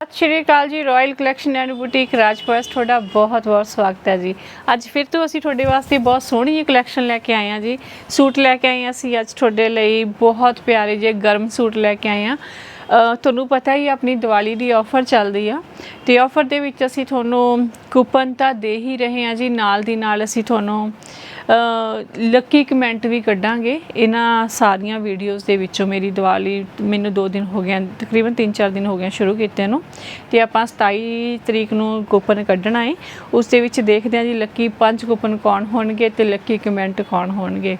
ਸਤਿ ਸ਼੍ਰੀ ਅਕਾਲ ਜੀ royal collection and boutique Rajpas ਤੁਹਾਡਾ ਬਹੁਤ ਬਹੁਤ ਸਵਾਗਤ ਹੈ ਜੀ। ਅੱਜ ਫਿਰ ਤੋਂ ਅਸੀਂ ਤੁਹਾਡੇ ਵਾਸਤੇ ਬਹੁਤ ਸੋਹਣੀ ਜਿਹੀ ਕਲੈਕਸ਼ਨ ਲੈ ਕੇ ਆਏ ਹਾਂ ਜੀ। ਸੂਟ ਲੈ ਕੇ ਆਏ ਹਾਂ ਅਸੀਂ ਅੱਜ ਤੁਹਾਡੇ ਲਈ, ਬਹੁਤ ਪਿਆਰੇ ਜਿਹੇ ਗਰਮ ਸੂਟ ਲੈ ਕੇ ਆਏ ਹਾਂ। ਤੁਹਾਨੂੰ ਪਤਾ ਹੀ ਆਪਣੀ ਦੀਵਾਲੀ ਦੀ ਆਫਰ ਚੱਲਦੀ ਆ। ਤੇ ਆਫਰ ਦੇ ਵਿੱਚ ਅਸੀਂ ਤੁਹਾਨੂੰ ਕੂਪਨ ਤਾਂ ਦੇ ਹੀ ਰਹੇ ਹਾਂ ਜੀ, ਨਾਲ ਦੀ ਨਾਲ ਅਸੀਂ ਤੁਹਾਨੂੰ ਲੱਕੀ ਕਮੈਂਟ ਵੀ ਕੱਢਾਂਗੇ। ਇਹਨਾਂ ਸਾਰੀਆਂ ਵੀਡੀਓਜ਼ ਦੇ ਵਿੱਚੋਂ ਮੇਰੀ ਦੀਵਾਲੀ ਮੈਨੂੰ 2 ਦਿਨ ਹੋ ਗਏ ਤਕਰੀਬਨ 3-4 ਦਿਨ ਹੋ ਗਏ ਸ਼ੁਰੂ ਕੀਤੇ ਨੂੰ। ਤੇ ਆਪਾਂ 27 ਤਰੀਕ ਨੂੰ ਕੂਪਨ ਕੱਢਣਾ ਹੈ ਉਸ ਦੇ ਵਿੱਚ ਦੇਖਦੇ ਹਾਂ ਜੀ ਲੱਕੀ ਪੰਜ ਕੂਪਨ ਕੌਣ ਹੋਣਗੇ ਤੇ ਲੱਕੀ ਕਮੈਂਟ ਕੌਣ ਹੋਣਗੇ।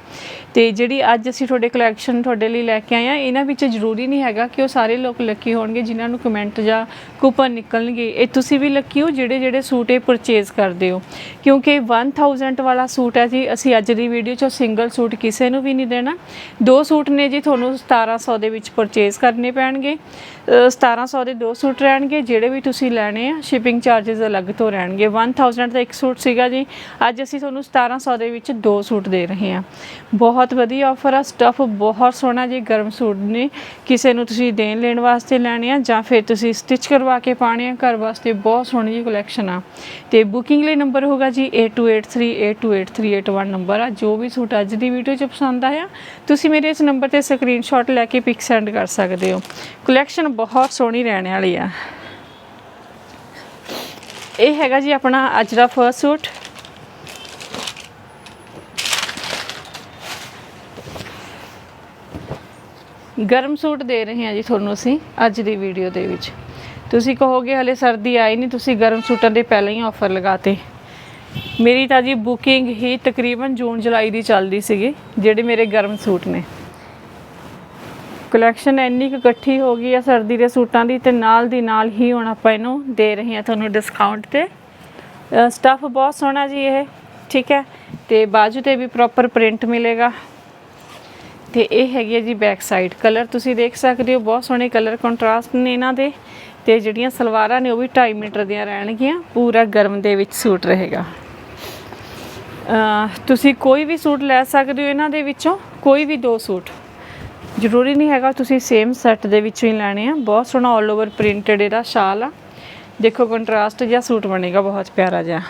ਤੇ ਜਿਹੜੀ ਅੱਜ ਅਸੀਂ ਤੁਹਾਡੇ ਕਲੈਕਸ਼ਨ ਤੁਹਾਡੇ ਲਈ ਲੈ ਕੇ ਆਏ ਆ, ਇਹਨਾਂ ਵਿੱਚ ਜ਼ਰੂਰੀ ਨਹੀਂ ਹੈਗਾ ਕਿ ਉਹ ਸਾਰੇ ਲੋਕ ਲੱਕੀ ਹੋਣਗੇ, ਜਿਨ੍ਹਾਂ ਨੂੰ ਕਮੈਂਟ ਜਾਂ ਕੂਪਨ ਨਿਕਲਣਗੇ। ਇਹ ਤੁਸੀਂ ਵੀ ਲੱਕੀ ਹੋ ਜਿਹੜੇ ਜਿਹੜੇ ਸੂਟ ਇਹ ਪਰਚੇਜ਼ ਕਰਦੇ ਹੋ। ਕਿਉਂਕਿ 1000 ਵਾਲਾ ਸੂਟ ਹੈ ਜੀ ਅਸੀਂ ਅੱਜ ਦੀ ਵੀਡੀਓ 'ਚ ਸਿੰਗਲ ਸੂਟ ਕਿਸੇ ਨੂੰ ਵੀ ਨਹੀਂ ਦੇਣਾ। ਦੋ ਸੂਟ ਨੇ ਜੀ ਤੁਹਾਨੂੰ 1700 ਦੇ ਵਿੱਚ ਪਰਚੇਜ਼ ਕਰਨੇ ਪੈਣਗੇ। ਅ, 1700 ਦੇ ਦੋ ਸੂਟ ਰਹਿਣਗੇ ਜਿਹੜੇ ਵੀ ਤੁਸੀਂ ਲੈਣੇ ਆ ਸ਼ਿਪਿੰਗ ਚਾਰजेस ਅਲੱਗ ਤੋਂ ਰਹਿਣਗੇ। 1000 ਦਾ ਇੱਕ ਸੂਟ ਸੀਗਾ ਜੀ। ਅੱਜ ਅਸੀਂ ਤੁਹਾਨੂੰ 1700 ਦੇ ਵਿੱਚ ਦੋ ਸੂਟ ਦੇ ਰਹੇ ਹਾਂ। ਬਹੁਤ ਵਧੀਆ ਆਫਰ ਆ ਸਟਫ ਬਹੁਤ ਸੋਹਣਾ ਜੀ ਗਰਮ ਸੂਟ ਨੇ। ਕਿਸੇ ਨੂੰ ਤੁਸੀਂ ਦੇਣ ਲੈਣ ਵਾਸਤੇ ਲੈਣੇ ਆ ਜਾਂ ਫਿਰ ਤੁਸੀਂ ਸਟਿਚ ਕਰਵਾ ਕੇ ਪਾਣੇ ਆ ਘਰ ਵਾਸਤੇ ਬਹੁਤ ਸੋਹਣੀ ਜੀ ਕਲੈਕਸ਼ਨ ਆ। ਤੇ ਬੁਕਿੰਗ ਲਈ ਨੰਬਰ ਹੋਗਾ ਜੀ 8283828381 ਨੰਬਰ ਆ, ਜੋ ਵੀ ਸੂਟ ਅੱਜ ਦੀ ਵੀਡੀਓ 'ਚ ਪਸੰਦ ਆਇਆ, ਤੁਸੀਂ ਮੇਰੇ ਇਸ ਨੰਬਰ ਤੇ ਸਕਰੀਨਸ਼ਾਟ ਲੈ ਕੇ ਪਿਕ ਸੈਂਡ ਕਰ ਸਕਦੇ ਹੋ। ਕਲੈਕਸ਼ਨ ਬਹੁਤ ਸੋਹਣੀ ਰਹਿਣ ਵਾਲੀ ਆ। ਇਹ ਹੈਗਾ ਜੀ ਆਪਣਾ ਅੱਜ ਦਾ ਫਰਸਟ ਸੂਟ। ਗਰਮ ਸੂਟ ਦੇ ਰਹੇ ਹਾਂ ਜੀ ਤੁਹਾਨੂੰ ਅਸੀਂ ਅੱਜ ਦੀ ਵੀਡੀਓ ਦੇ ਵਿੱਚ। ਤੁਸੀਂ ਕਹੋਗੇ, ਹਲੇ ਸਰਦੀ ਆਈ ਨਹੀਂ, ਤੁਸੀਂ ਗਰਮ ਸੂਟਾਂ ਦੇ ਪਹਿਲਾਂ ਹੀ ਆਫਰ ਲਗਾਤੇ ਮੇਰੀ ਤਾਂ ਜੀ ਬੁਕਿੰਗ ਹੀ ਤਕਰੀਬਨ ਜੂਨ, ਜੁਲਾਈ ਦੀ ਚੱਲਦੀ ਸੀਗੀ, ਜਿਹੜੇ ਮੇਰੇ ਗਰਮ ਸੂਟ ਨੇ। ਕਲੈਕਸ਼ਨ ਇੰਨੀ ਕੁ ਇਕੱਠੀ ਹੋ ਗਈ ਆ ਸਰਦੀ ਦੇ ਸੂਟਾਂ ਦੀ ਤੇ ਨਾਲ ਦੀ ਨਾਲ ਹੀ ਹੁਣ ਆਪਾਂ ਇਹਨੂੰ ਦੇ ਰਹੇ ਹਾਂ ਤੁਹਾਨੂੰ ਡਿਸਕਾਊਂਟ ਤੇ। ਸਟਫ ਬਹੁਤ ਸੋਹਣਾ ਜੀ ਇਹ, ਠੀਕ ਹੈ? ਤੇ ਬਾਜੂ ਤੇ ਵੀ ਪ੍ਰੋਪਰ ਪ੍ਰਿੰਟ ਮਿਲੇਗਾ। ਤੇ ਇਹ ਹੈਗੀ ਹੈ ਜੀ ਬੈਕ ਸਾਈਡ ਕਲਰ ਤੁਸੀਂ ਦੇਖ ਸਕਦੇ ਹੋ, ਬਹੁਤ ਸੋਹਣੇ ਕਲਰ ਕੰਟਰਾਸਟ ਨੇ ਇਹਨਾਂ ਦੇ। ਤੇ ਜਿਹੜੀਆਂ ਸਲਵਾਰਾਂ ਨੇ ਉਹ ਵੀ 2.5 ਮੀਟਰ ਦੀਆਂ ਰਹਿਣਗੀਆਂ, ਪੂਰਾ ਗਰਮ ਦੇ ਵਿੱਚ ਸੂਟ ਰਹੇਗਾ। ਤੁਸੀਂ ਕੋਈ ਵੀ ਸੂਟ ਲੈ ਸਕਦੇ ਹੋ ਇਹਨਾਂ ਦੇ ਵਿੱਚੋਂ, ਕੋਈ ਵੀ ਦੋ ਸੂਟ। ਜ਼ਰੂਰੀ ਨਹੀਂ ਹੈਗਾ ਤੁਸੀਂ ਸੇਮ ਸੈੱਟ ਦੇ ਵਿੱਚੋਂ ਹੀ ਲੈਣੇ ਆ। ਬਹੁਤ ਸੋਹਣਾ ਆਲ ਓਵਰ ਪ੍ਰਿੰਟਡ ਇਹਦਾ ਸ਼ਾਲ ਆ। ਦੇਖੋ ਕੰਟਰਾਸਟ ਜਿਹਾ ਸੂਟ ਬਣੇਗਾ, ਬਹੁਤ ਪਿਆਰਾ ਜਿਹਾ।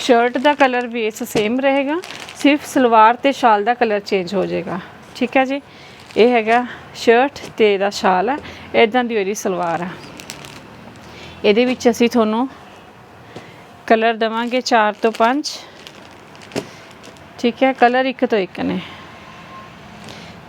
ਸ਼ਰਟ ਦਾ ਕਲਰ ਬੇਸ ਸੇਮ ਰਹੇਗਾ। ਸਿਰਫ ਸਲਵਾਰ ਤੇ ਸ਼ਾਲ ਦਾ ਕਲਰ ਚੇਂਜ ਹੋ ਜਾਏਗਾ। ਠੀਕ ਹੈ ਜੀ? ਇਹ ਹੈਗਾ ਸ਼ਰਟ ਤੇ ਇਹਦਾ ਸ਼ਾਲ ਹੈ ਇਦਾਂ ਦੀ ਉਹਦੀ ਸਲਵਾਰ ਆ। ਇਹਦੇ ਵਿੱਚ ਅਸੀਂ ਤੁਹਾਨੂੰ ਕਲਰ ਦਵਾਂਗੇ 4 ਤੋਂ 5 ਠੀਕ ਹੈ ਕਲਰ ਇੱਕ ਤੋਂ ਇੱਕ ਨੇ।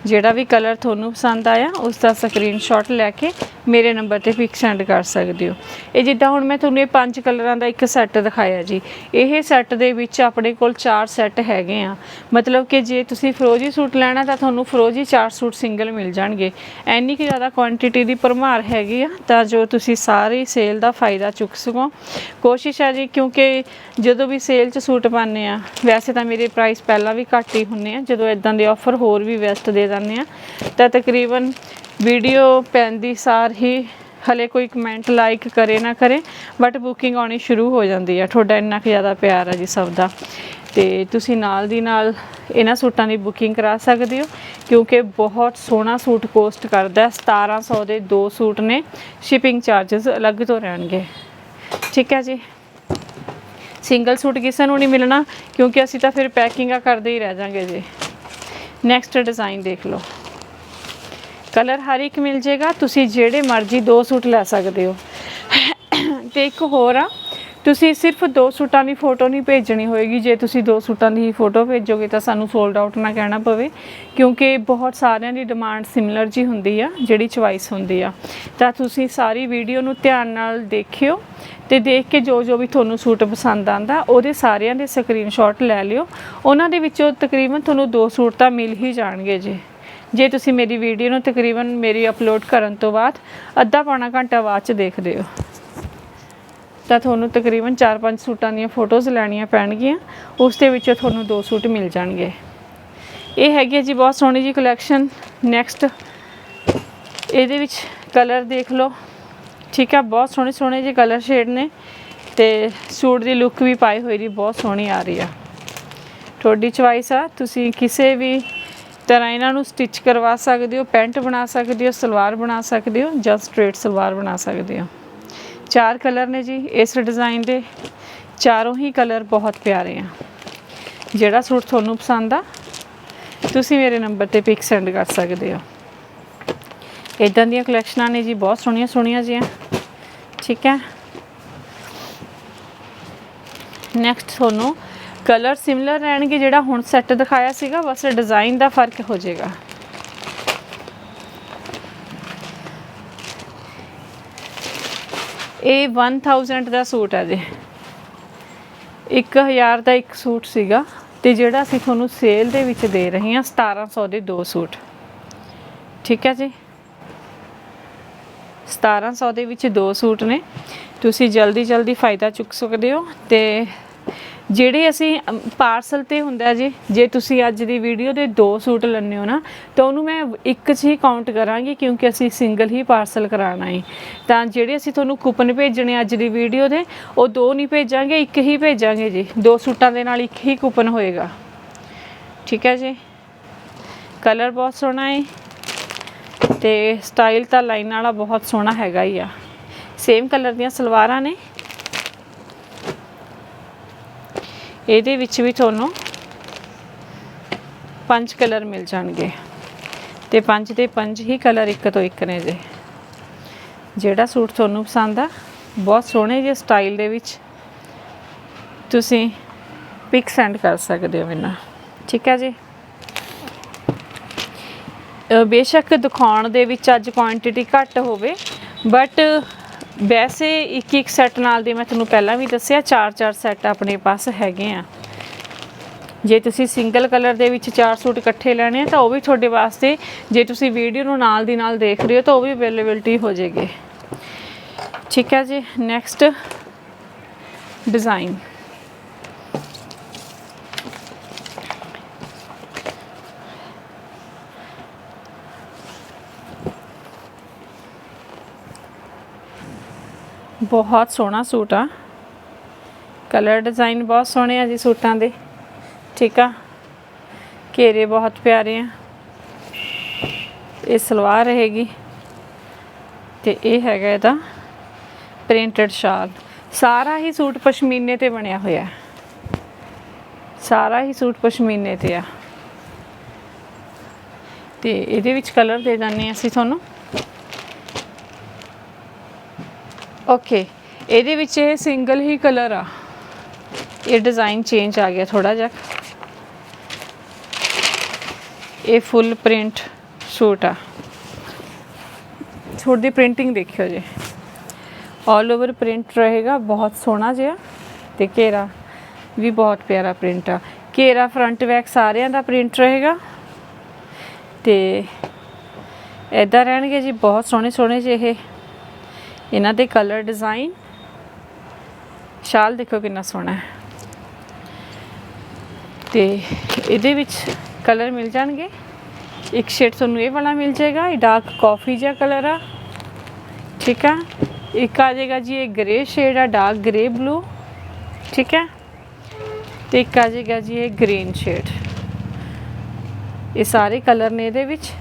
ਜਿਹੜਾ ਵੀ ਕਲਰ ਤੁਹਾਨੂੰ ਪਸੰਦ ਆਇਆ ਉਸ ਦਾ ਸਕਰੀਨਸ਼ਾਟ ਲੈ ਕੇ ਮੇਰੇ ਨੰਬਰ ਤੇ ਪਿਕ ਸੈਂਡ ਕਰ ਸਕਦੇ ਹੋ। ਇਹ ਜਿੱਦਾਂ ਹੁਣ ਮੈਂ ਤੁਹਾਨੂੰ ਇਹ ਪੰਜ ਕਲਰਾਂ ਦਾ ਇੱਕ ਸੈੱਟ ਦਿਖਾਇਆ ਜੀ। ਇਹ ਸੈੱਟ ਦੇ ਵਿੱਚ ਆਪਣੇ ਕੋਲ ਚਾਰ ਸੈੱਟ ਹੈਗੇ ਆ। ਮਤਲਬ ਕਿ ਜੇ ਤੁਸੀਂ ਫਰੋਜੀ ਸੂਟ ਲੈਣਾ ਤਾਂ ਤੁਹਾਨੂੰ ਫਰੋਜੀ ਚਾਰ ਸੂਟ ਸਿੰਗਲ ਮਿਲ ਜਾਣਗੇ। ਐਨੀ ਕਿ ਜ਼ਿਆਦਾ ਕੁਆਂਟੀਟੀ ਦੀ ਭਰਮਾਰ ਹੈਗੀ ਆ, ਤਾਂ ਜੋ ਤੁਸੀਂ ਸਾਰੀ ਸੇਲ ਦਾ ਫਾਇਦਾ ਚੁੱਕ ਸਕੋ। ਕੋਸ਼ਿਸ਼ ਹੈ ਜੀ, ਕਿਉਂਕਿ ਜਦੋਂ ਵੀ ਸੇਲ 'ਚ ਸੂਟ ਪਾਉਂਦੇ ਆ, ਵੈਸੇ ਤਾਂ ਮੇਰੇ ਪ੍ਰਾਈਸ ਪਹਿਲਾਂ ਵੀ ਘੱਟ ਹੀ ਹੁੰਨੇ ਆ। ਜਦੋਂ ਇਦਾਂ ਦੇ ਆਫਰ ਹੋਰ ਵੀ ਵੈਸਟ ਦੇ ਦਿੰਦੇ ਆ, ਤਾਂ ਤਕਰੀਬਨ ਵੀਡੀਓ ਪੈਂਦੀ ਸਾਰ ਹੀ ਹਲੇ ਕੋਈ ਕਮੈਂਟ ਲਾਈਕ ਕਰੇ ਨਾ ਕਰੇ ਬਟ ਬੁਕਿੰਗ ਆਉਣੀ ਸ਼ੁਰੂ ਹੋ ਜਾਂਦੀ ਆ। ਤੁਹਾਡਾ ਇੰਨਾ ਕੁ ਜ਼ਿਆਦਾ ਪਿਆਰ ਆ ਜੀ ਸਭ ਦਾ। ਤੇ ਤੁਸੀਂ ਨਾਲ ਦੀ ਨਾਲ ਇਹਨਾਂ ਸੂਟਾਂ ਦੀ ਬੁਕਿੰਗ ਕਰਾ ਸਕਦੇ ਹੋ, ਕਿਉਂਕਿ ਬਹੁਤ ਸੋਹਣਾ ਸੂਟ ਕੋਸਟ ਕਰਦਾ ਹੈ। 1700 ਦੇ ਦੋ ਸੂਟ ਨੇ ਸ਼ਿਪਿੰਗ ਚਾਰजेस ਅਲੱਗ ਤੋਂ ਰਹਿਣਗੇ। ਠੀਕ ਹੈ ਜੀ? ਸਿੰਗਲ ਸੂਟ ਕਿਸੇ ਨੂੰ ਨਹੀਂ ਮਿਲਣਾ, ਕਿਉਂਕਿ ਅਸੀਂ ਤਾਂ ਫਿਰ ਪੈਕਿੰਗਾਂ ਕਰਦੇ ਹੀ ਰਹਿ ਜਾਾਂਗੇ ਜੀ। ਨੈਕਸਟ ਡਿਜ਼ਾਈਨ ਦੇਖ ਲਓ। ਕਲਰ ਹਰ ਇੱਕ ਮਿਲ ਜੇਗਾ। ਤੁਸੀਂ ਜਿਹੜੇ ਮਰਜ਼ੀ ਦੋ ਸੂਟ ਲੈ ਸਕਦੇ ਹੋ। ਤੇ ਇੱਕ ਹੋਰ ਆ, ਤੁਸੀਂ ਸਿਰਫ ਦੋ ਸੂਟਾਂ ਦੀ ਫੋਟੋ ਨਹੀਂ ਭੇਜਣੀ ਹੋਏਗੀ। ਜੇ ਤੁਸੀਂ ਦੋ ਸੂਟਾਂ ਦੀ ਫੋਟੋ ਭੇਜੋਗੇ ਤਾਂ ਸਾਨੂੰ ਸੋਲਡ ਆਊਟ ਨਾ ਕਹਿਣਾ ਪਵੇ, ਕਿਉਂਕਿ ਬਹੁਤ ਸਾਰਿਆਂ ਦੀ ਡਿਮਾਂਡ ਸਿਮਿਲਰ ਜੀ ਹੁੰਦੀ ਆ, ਜਿਹੜੀ ਚੁਆਇਸ ਹੁੰਦੀ ਆ। ਤਾਂ ਤੁਸੀਂ ਸਾਰੀ ਵੀਡੀਓ ਨੂੰ ਧਿਆਨ ਨਾਲ ਦੇਖਿਓ ਤੇ ਦੇਖ ਕੇ ਜੋ ਜੋ ਵੀ ਤੁਹਾਨੂੰ ਸੂਟ ਪਸੰਦ ਆਂਦਾ ਉਹਦੇ ਸਾਰਿਆਂ ਦੇ ਸਕਰੀਨਸ਼ਾਟ ਲੈ ਲਿਓ। ਉਹਨਾਂ ਦੇ ਵਿੱਚੋਂ ਤਕਰੀਬਨ ਤੁਹਾਨੂੰ ਦੋ ਸੂਟ ਤਾਂ ਮਿਲ ਹੀ ਜਾਣਗੇ ਜੀ। ਜੇ ਤੁਸੀਂ ਮੇਰੀ ਵੀਡੀਓ ਨੂੰ ਤਕਰੀਬਨ ਮੇਰੀ ਅਪਲੋਡ ਕਰਨ ਤੋਂ ਬਾਅਦ ਅੱਧਾ ਪੌਣਾ ਘੰਟਾ ਬਾਅਦ ਚ ਦੇਖਦੇ ਹੋ। ਤਾਂ ਤੁਹਾਨੂੰ ਤਕਰੀਬਨ 4-5 ਸੂਟਾਂ ਦੀਆਂ ਫੋਟੋਜ਼ ਲੈਣੀਆਂ ਪੈਣਗੀਆਂ। ਉਸ ਦੇ ਵਿੱਚੋਂ ਤੁਹਾਨੂੰ ਦੋ ਸੂਟ ਮਿਲ ਜਾਣਗੇ। ਇਹ ਹੈਗੀ ਹੈ ਜੀ ਬਹੁਤ ਸੋਹਣੀ ਜੀ ਕਲੈਕਸ਼ਨ ਨੈਕਸਟ ਇਹਦੇ ਵਿੱਚ ਕਲਰ ਦੇਖ ਲਓ। ਠੀਕ ਆ ਬਹੁਤ ਸੋਹਣੇ ਸੋਹਣੇ ਜਿਹੇ ਕਲਰ ਸ਼ੇਡ ਨੇ ਤੇ ਸੂਟ ਦੀ ਲੁੱਕ ਵੀ ਪਾਈ ਹੋਈ ਦੀ ਬਹੁਤ ਸੋਹਣੀ ਆ ਰਹੀ ਆ। ਤੁਹਾਡੀ ਚੁਆਇਸ ਆ। ਤੁਸੀਂ ਕਿਸੇ ਵੀ ਤਰ੍ਹਾਂ ਇਹਨਾਂ ਨੂੰ ਸਟਿਚ ਕਰਵਾ ਸਕਦੇ ਹੋ, ਪੈਂਟ ਬਣਾ ਸਕਦੇ ਹੋ, ਸਲਵਾਰ ਬਣਾ ਸਕਦੇ ਹੋ ਜਾਂ ਸਟ੍ਰੇਟ ਸਲਵਾਰ ਬਣਾ ਸਕਦੇ ਹੋ। ਚਾਰ ਕਲਰ ਨੇ ਜੀ ਇਸ ਡਿਜ਼ਾਈਨ ਦੇ। ਚਾਰੋਂ ਹੀ ਕਲਰ ਬਹੁਤ ਪਿਆਰੇ ਆ। ਜਿਹੜਾ ਸੂਟ ਤੁਹਾਨੂੰ ਪਸੰਦ ਆ, ਤੁਸੀਂ ਮੇਰੇ ਨੰਬਰ ਤੇ ਪਿਕ ਸੈਂਡ ਕਰ ਸਕਦੇ ਹੋ। ਇਦਾਂ ਦੀਆਂ ਕਲੈਕਸ਼ਨਾਂ ਨੇ ਜੀ ਬਹੁਤ ਸੋਹਣੀਆਂ ਸੋਹਣੀਆਂ ਜੀਆਂ। ਠੀਕ ਹੈ। ਨੈਕਸਟ ਤੁਹਾਨੂੰ ਕਲਰ ਸਿਮਿਲਰ ਰਹਿਣਗੇ ਜਿਹੜਾ ਹੁਣ ਸੈੱਟ ਦਿਖਾਇਆ ਸੀਗਾ, ਬਸ ਡਿਜ਼ਾਈਨ ਦਾ ਫ਼ਰਕ ਹੋ ਜਾਏਗਾ। ਇਹ 1000 ਦਾ ਸੂਟ ਹੈ ਜੀ। 1000 ਦਾ ਇੱਕ ਸੂਟ ਸੀਗਾ ਤੇ ਜਿਹੜਾ ਅਸੀਂ ਤੁਹਾਨੂੰ ਸੇਲ ਦੇ ਵਿੱਚ ਦੇ ਰਹੇ ਹਾਂ 1700 ਦੇ ਦੋ ਸੂਟ। ਠੀਕ ਹੈ ਜੀ? 1700 ਦੇ ਵਿੱਚ ਦੋ ਸੂਟ ਨੇ। ਤੁਸੀਂ ਜਲਦੀ ਜਲਦੀ ਫਾਇਦਾ ਚੁੱਕ ਸਕਦੇ ਹੋ ਤੇ ਜਿਹੜੇ ਅਸੀਂ ਪਾਰਸਲ ਤੇ ਹੁੰਦਾ ਜੀ, ਜੇ ਤੁਸੀਂ ਅੱਜ ਦੀ ਵੀਡੀਓ ਦੇ ਦੋ ਸੂਟ ਲੈਣੇ ਹੋ ਨਾ, ਤਾਂ ਉਹਨੂੰ ਮੈਂ ਇੱਕ 'ਚ ਹੀ ਕਾਊਂਟ ਕਰਾਂਗੀ ਕਿਉਂਕਿ ਅਸੀਂ ਸਿੰਗਲ ਹੀ ਪਾਰਸਲ ਕਰਾਉਣਾ ਹੈ। ਤਾਂ ਜਿਹੜੇ ਅਸੀਂ ਤੁਹਾਨੂੰ ਕੂਪਨ ਭੇਜਣੇ ਅੱਜ ਦੀ ਵੀਡੀਓ ਦੇ, ਉਹ ਦੋ ਨਹੀਂ ਭੇਜਾਂਗੇ, ਇੱਕ ਹੀ ਭੇਜਾਂਗੇ ਜੀ। ਦੋ ਸੂਟਾਂ ਦੇ ਨਾਲ ਇੱਕ ਹੀ ਕੂਪਨ ਹੋਏਗਾ। ਠੀਕ ਹੈ ਜੀ? ਕਲਰ ਬਹੁਤ ਸੋਹਣਾ ਹੈ ਤੇ ਸਟਾਈਲ ਤਾਂ ਲਾਈਨ ਵਾਲਾ ਬਹੁਤ ਸੋਹਣਾ ਹੈਗਾ ਹੀ ਆ। ਸੇਮ ਕਲਰ ਦੀਆਂ ਸਲਵਾਰਾਂ ਨੇ। ਇਹਦੇ ਵਿੱਚ ਵੀ ਤੁਹਾਨੂੰ ਪੰਜ ਕਲਰ ਮਿਲ ਜਾਣਗੇ। ਤੇ ਪੰਜ ਦੇ ਪੰਜ ਹੀ ਕਲਰ ਇੱਕ ਤੋਂ ਇੱਕ ਨੇ ਜੇ। ਜਿਹੜਾ ਸੂਟ ਤੁਹਾਨੂੰ ਪਸੰਦ ਆ, ਬਹੁਤ ਸੋਹਣੇ ਜਿਹੇ ਸਟਾਈਲ ਦੇ ਵਿੱਚ ਤੁਸੀਂ ਪਿਕ ਸੈਂਡ ਕਰ ਸਕਦੇ ਹੋ ਮੈਨੂੰ ਠੀਕ ਹੈ ਜੀ? ਬੇਸ਼ੱਕ ਦਿਖਾਉਣ ਦੇ ਵਿੱਚ ਅੱਜ ਕੁਆਂਟੀਟੀ ਘੱਟ ਹੋਵੇ ਬਟ ਵੈਸੇ ਇੱਕ ਇੱਕ ਸੈੱਟ ਨਾਲ ਦੇ ਮੈਂ ਤੁਹਾਨੂੰ ਪਹਿਲਾਂ ਵੀ ਦੱਸਿਆ, ਚਾਰ ਚਾਰ ਸੈੱਟ ਆਪਣੇ ਪਾਸ ਹੈਗੇ ਆ। ਜੇ ਤੁਸੀਂ ਸਿੰਗਲ ਕਲਰ ਦੇ ਵਿੱਚ ਚਾਰ ਸੂਟ ਇਕੱਠੇ ਲੈਣੇ ਆ, ਤਾਂ ਉਹ ਵੀ ਤੁਹਾਡੇ ਵਾਸਤੇ, ਜੇ ਤੁਸੀਂ ਵੀਡੀਓ ਨੂੰ ਨਾਲ ਦੀ ਨਾਲ ਦੇਖ ਰਹੇ ਹੋ, ਤਾਂ ਉਹ ਵੀ ਅਵੇਲੇਬਿਲਟੀ ਹੋ ਜਾਏਗੀ। ਠੀਕ ਹੈ ਜੀ ਨੈਕਸਟ ਡਿਜ਼ਾਈਨ ਬਹੁਤ ਸੋਹਣਾ ਸੂਟ ਆ। ਕਲਰ ਡਿਜ਼ਾਈਨ ਬਹੁਤ ਸੋਹਣੇ ਆ ਜੀ ਸੂਟਾਂ ਦੇ। ਠੀਕ ਆ। ਘੇਰੇ ਬਹੁਤ ਪਿਆਰੇ ਆ। ਇਹ ਸਲਵਾਰ ਰਹੇਗੀ। ਤੇ ਇਹ ਹੈਗਾ ਇਹਦਾ ਪ੍ਰਿੰਟਡ ਸ਼ਾਲ। ਸਾਰਾ ਹੀ ਸੂਟ ਪਸ਼ਮੀਨੇ ਤੇ ਬਣਿਆ ਹੋਇਆ। ਹੈ ਸਾਰਾ ਹੀ ਸੂਟ ਪਸ਼ਮੀਨੇ ਤੇ ਆ। ਤੇ ਇਹਦੇ ਵਿੱਚ ਕਲਰ ਦੇ ਦਿੰਦੇ ਹਾਂ ਅਸੀਂ ਤੁਹਾਨੂੰ। ਓਕੇ ਇਹਦੇ ਵਿੱਚ ਇਹ ਸਿੰਗਲ ਹੀ ਕਲਰ ਆ। ਇਹ ਡਿਜ਼ਾਈਨ ਚੇਂਜ ਆ ਗਿਆ ਥੋੜਾ ਜਿਹਾ। ਇਹ ਫੁੱਲ ਪ੍ਰਿੰਟ ਸੂਟ ਆ। ਸੂਟ ਦੀ ਪ੍ਰਿੰਟਿੰਗ ਦੇਖਿਓ ਜੀ। ਆਲ ਓਵਰ ਪ੍ਰਿੰਟ ਰਹੇਗਾ, ਬਹੁਤ ਸੋਹਣਾ ਜਿਹਾ ਤੇ ਘੇਰਾ ਵੀ ਬਹੁਤ ਪਿਆਰਾ ਪ੍ਰਿੰਟ ਆ। ਘੇਰਾ ਫਰੰਟ ਬੈਕ ਸਾਰਿਆਂ ਦਾ ਪ੍ਰਿੰਟ ਰਹੇਗਾ। ਤੇ ਇਦਾਂ ਰਹਿਣਗੇ ਜੀ, ਬਹੁਤ ਸੋਹਣੇ ਸੋਹਣੇ ਜਿਹੇ ਇਹਨਾਂ ਦੇ ਕਲਰ ਡਿਜ਼ਾਈਨ ਸ਼ਾਲ ਦੇਖੋ ਕਿੰਨਾ ਸੋਹਣਾ ਹੈ। ਤੇ ਇਹਦੇ ਵਿੱਚ ਕਲਰ ਮਿਲ ਜਾਣਗੇ। ਇੱਕ ਸ਼ੇਡ ਤੁਹਾਨੂੰ ਇਹ ਵਾਲਾ ਮਿਲ ਜਾਏਗਾ, ਇਹ ਡਾਰਕ ਕਾਫੀ ਜਿਹਾ ਕਲਰ ਆ। ਠੀਕ ਆ? ਇੱਕ ਆ ਜਾਏਗਾ ਜੀ, ਇਹ ਗ੍ਰੇ ਸ਼ੇਡ ਆ ਡਾਰਕ ਗ੍ਰੇ ਬਲੂ ਠੀਕ ਹੈ ਤੇ ਇੱਕ ਆ ਜਾਏਗਾ ਜੀ, ਇਹ ਗ੍ਰੀਨ ਸ਼ੇਡ ਇਹ ਸਾਰੇ ਕਲਰ ਨੇ ਇਹਦੇ ਵਿੱਚ।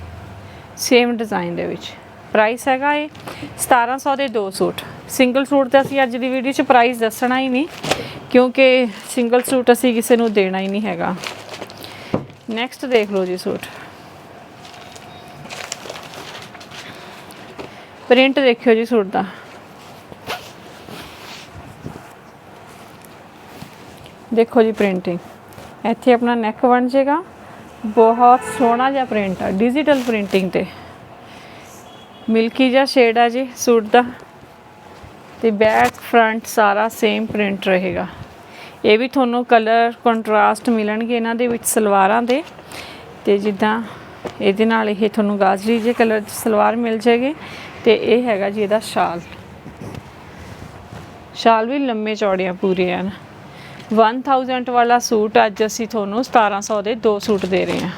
ਸੇਮ ਡਿਜ਼ਾਈਨ ਦੇ ਵਿੱਚ। ਪ੍ਰਾਈਸ ਹੈਗਾ ਇਹ 1700 ਦੇ ਦੋ ਸੂਟ। ਸਿੰਗਲ ਸੂਟ ਤੇ ਅਸੀਂ ਅੱਜ ਦੀ ਵੀਡੀਓ 'ਚ ਪ੍ਰਾਈਸ ਦੱਸਣਾ ਹੀ ਨਹੀਂ, ਕਿਉਂਕਿ ਸਿੰਗਲ ਸੂਟ ਅਸੀਂ ਕਿਸੇ ਨੂੰ ਦੇਣਾ ਹੀ ਨਹੀਂ ਹੈਗਾ। ਨੈਕਸਟ ਦੇਖ ਲਓ ਜੀ ਸੂਟ। ਪ੍ਰਿੰਟ ਦੇਖਿਓ ਜੀ ਸੂਟ ਦਾ। ਦੇਖੋ ਜੀ ਪ੍ਰਿੰਟਿੰਗ ਇੱਥੇ ਆਪਣਾ ਨੈਕ ਬਣ ਜਾਏਗਾ ਬਹੁਤ ਸੋਹਣਾ ਜਿਹਾ ਪ੍ਰਿੰਟ ਆ ਡਿਜੀਟਲ ਪ੍ਰਿੰਟਿੰਗ ਤੇ। ਮਿਲਕੀ ਜਿਹਾ ਸ਼ੇਡ ਆ ਜੀ, ਸੂਟ ਦਾ। ਤੇ ਬੈਕ ਫਰੰਟ ਸਾਰਾ ਸੇਮ ਪ੍ਰਿੰਟ ਰਹੇਗਾ। ਇਹ ਵੀ ਤੁਹਾਨੂੰ ਕਲਰ ਕੰਟਰਾਸਟ ਮਿਲਣਗੇ ਇਹਨਾਂ ਦੇ ਵਿੱਚ ਸਲਵਾਰਾਂ ਦੇ। ਤੇ ਜਿੱਦਾਂ ਇਹਦੇ ਨਾਲ ਇਹ ਤੁਹਾਨੂੰ ਗਾਜਰੀ ਜੇ ਕਲਰ ਦੀ ਸਲਵਾਰ ਮਿਲ ਜਾਏਗੀ। ਤੇ ਇਹ ਹੈਗਾ ਜੀ ਇਹਦਾ ਸ਼ਾਲ। ਸ਼ਾਲ ਵੀ ਲੰਮੇ ਚੌੜੀਆਂ ਪੂਰੇ ਹਨ 1000 ਵਾਲਾ ਸੂਟ ਅੱਜ ਅਸੀਂ ਤੁਹਾਨੂੰ 1700 ਦੇ ਦੋ ਸੂਟ ਦੇ ਰਹੇ ਹਾਂ।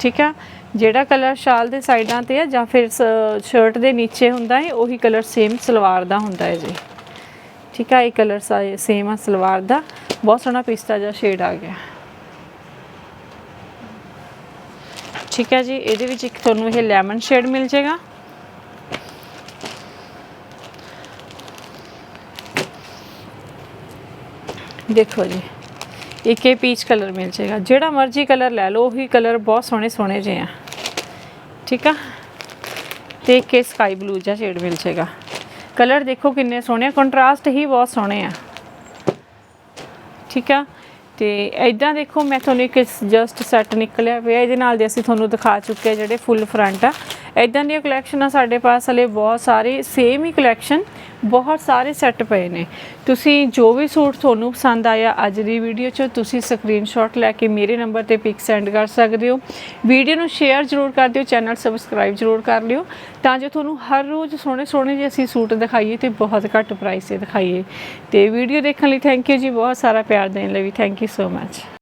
ਠੀਕ ਆ? ਜਿਹੜਾ ਕਲਰ ਸ਼ਾਲ ਦੇ ਸਾਈਡਾਂ ਤੇ ਆ ਜਾਂ ਫਿਰ ਸ਼ਰਟ ਦੇ ਨੀਚੇ ਹੁੰਦਾ ਹੈ, ਉਹੀ ਕਲਰ ਸੇਮ ਸਲਵਾਰ ਦਾ ਹੁੰਦਾ ਹੈ ਜੀ। ਠੀਕ ਹੈ ਇਹ ਕਲਰ ਸੇਮ ਆ ਸਲਵਾਰ ਦਾ। ਬਹੁਤ ਸੋਹਣਾ ਪਿਸਤਾ ਜਿਹਾ ਸ਼ੇਡ ਆ ਗਿਆ। ਠੀਕ ਹੈ ਜੀ, ਇਹਦੇ ਵਿੱਚ ਇੱਕ ਤੁਹਾਨੂੰ ਇਹ ਲੈਮਨ ਸ਼ੇਡ ਮਿਲ ਜਾਏਗਾ। ਦੇਖੋ ਜੀ, ਇੱਕ ਇਹ ਪੀਚ ਕਲਰ ਮਿਲ ਜਾਏਗਾ। ਜਿਹੜਾ ਮਰਜ਼ੀ ਕਲਰ ਲੈ ਲਓ, ਉਹੀ ਕਲਰ ਬਹੁਤ ਸੋਹਣੇ ਸੋਹਣੇ ਜਿਹੇ ਆ। ਠੀਕ ਆ? ਤੇ ਇੱਕ ਇਹ ਸਕਾਈ ਬਲੂ ਜਿਹਾ ਸ਼ੇਡ ਮਿਲ ਜਾਏਗਾ। ਕਲਰ ਦੇਖੋ ਕਿੰਨੇ ਸੋਹਣੇ ਕੰਟਰਾਸਟ ਹੀ ਬਹੁਤ ਸੋਹਣੇ ਆ। ਠੀਕ ਆ? ਤੇ ਐਦਾਂ ਦੇਖੋ, ਮੈਂ ਤੁਹਾਨੂੰ ਇੱਕ ਜਸਟ ਸੈੱਟ ਨਿਕਲਿਆ ਪਿਆ, ਇਹਦੇ ਨਾਲ ਦੇ ਅਸੀਂ ਤੁਹਾਨੂੰ ਦਿਖਾ ਚੁੱਕੇ ਆ ਜਿਹੜੇ ਫੁੱਲ ਫਰੰਟ ਆ। ਐਦਾਂ ਦੀਆਂ ਕਲੈਕਸ਼ਨ ਆ ਸਾਡੇ ਪਾਸ, ਹਲੇ ਬਹੁਤ ਸਾਰੇ ਸੇਮ ਹੀ ਕਲੈਕਸ਼ਨ ਬਹੁਤ ਸਾਰੇ ਸੈੱਟ ਪਏ ਨੇ। ਤੁਸੀਂ ਜੋ ਵੀ ਸੂਟ ਤੁਹਾਨੂੰ ਪਸੰਦ ਆਇਆ ਅੱਜ ਦੀ ਵੀਡੀਓ 'ਚ, ਤੁਸੀਂ ਸਕਰੀਨਸ਼ਾਟ ਲੈ ਕੇ ਮੇਰੇ ਨੰਬਰ ਤੇ ਪਿਕ ਸੈਂਡ ਕਰ ਸਕਦੇ ਹੋ। ਵੀਡੀਓ ਨੂੰ ਸ਼ੇਅਰ ਜ਼ਰੂਰ ਕਰ ਦਿਓ, ਚੈਨਲ ਸਬਸਕ੍ਰਾਈਬ ਜ਼ਰੂਰ ਕਰ ਲਿਓ। ਤਾਂ ਜੋ ਤੁਹਾਨੂੰ ਹਰ ਰੋਜ਼ ਸੋਹਣੇ ਸੋਹਣੇ ਜੇ ਅਸੀਂ ਸੂਟ ਦਿਖਾਈਏ ਤੇ ਬਹੁਤ ਘੱਟ ਪ੍ਰਾਈਸ ਤੇ ਦਿਖਾਈਏ। ਤੇ ਵੀਡੀਓ ਦੇਖਣ ਲਈ ਥੈਂਕ ਯੂ ਜੀ, ਬਹੁਤ ਸਾਰਾ ਪਿਆਰ ਦੇਣ ਲਈ ਵੀ ਥੈਂਕ ਯੂ ਸੋ ਮੱਚ